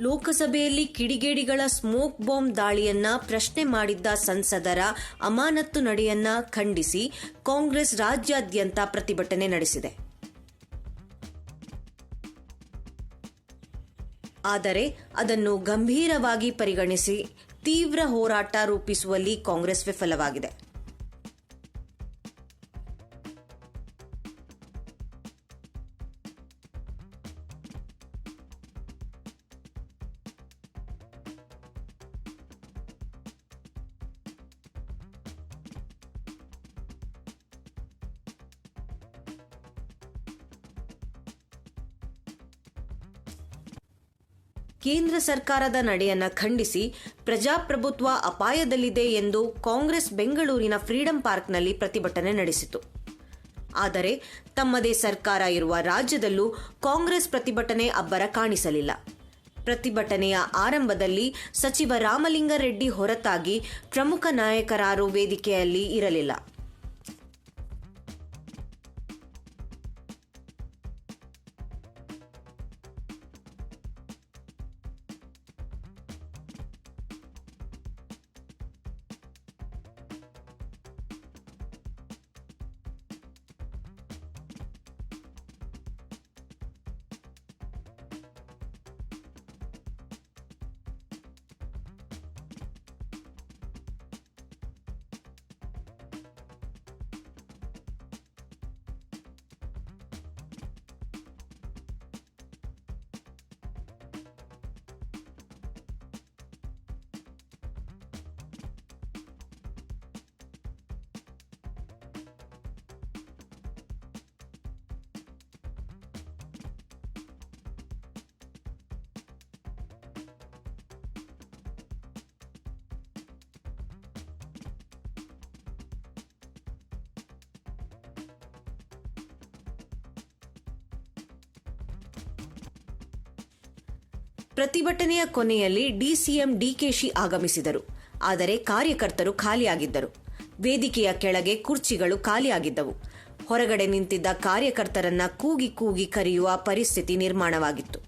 ಲೋಕಸಭೆಯಲ್ಲಿ ಕಿಡಿಗೇಡಿಗಳ smoke bomb ದಾಳಿಯನ್ನ ಪ್ರಶ್ನೆ ಮಾಡಿದ್ದ ಸಂಸದರ ಅಮಾನತ್ತು ನಡೆಯನ್ನ ಖಂಡಿಸಿ ಕಾಂಗ್ರೆಸ್ ರಾಜ್ಯಾದ್ಯಂತ ಪ್ರತಿಭಟನೆ ನಡೆಸಿದೆ. ಆದರೆ ಅದನ್ನು ಗಂಭೀರವಾಗಿ ಪರಿಗಣಿಸಿ ತೀವ್ರ ಹೋರಾಟ ರೂಪಿಸುವಲ್ಲಿ ಕಾಂಗ್ರೆಸ್ ವಿಫಲವಾಗಿದೆ. ಕೇಂದ್ರ ಸರ್ಕಾರದ ನಡೆಯನ್ನ ಖಂಡಿಸಿ ಪ್ರಜಾಪ್ರಭುತ್ವ ಅಪಾಯದಲ್ಲಿದೆ ಎಂದು ಕಾಂಗ್ರೆಸ್ ಬೆಂಗಳೂರಿನ ಫ್ರೀಡಂ ಪಾರ್ಕ್ನಲ್ಲಿ ಪ್ರತಿಭಟನೆ ನಡೆಸಿತು. ಆದರೆ ತಮ್ಮದೇ ಸರ್ಕಾರ ಇರುವ ರಾಜ್ಯದಲ್ಲೂ ಕಾಂಗ್ರೆಸ್ ಪ್ರತಿಭಟನೆ ಅಬ್ಬರ ಕಾಣಿಸಲಿಲ್ಲ. ಪ್ರತಿಭಟನೆಯ ಆರಂಭದಲ್ಲಿ ಸಚಿವ ರಾಮಲಿಂಗಾರೆಡ್ಡಿ ಹೊರತಾಗಿ ಪ್ರಮುಖ ನಾಯಕರಾರು ವೇದಿಕೆಯಲ್ಲಿ ಇರಲಿಲ್ಲ. ಪ್ರತಿಭಟನೆಯ ಕೊನೆಯಲ್ಲಿ ಡಿಸಿಎಂ ಡಿಕೆಶಿ ಆಗಮಿಸಿದರು. ಆದರೆ ಕಾರ್ಯಕರ್ತರು ಖಾಲಿಯಾಗಿದ್ದರು. ವೇದಿಕೆಯ ಕೆಳಗೆ ಕುರ್ಚಿಗಳು ಖಾಲಿಯಾಗಿದ್ದವು. ಹೊರಗಡೆ ನಿಂತಿದ್ದ ಕಾರ್ಯಕರ್ತರನ್ನ ಕೂಗಿ ಕೂಗಿ ಕರೆಯುವ ಪರಿಸ್ಥಿತಿ ನಿರ್ಮಾಣವಾಗಿತ್ತು.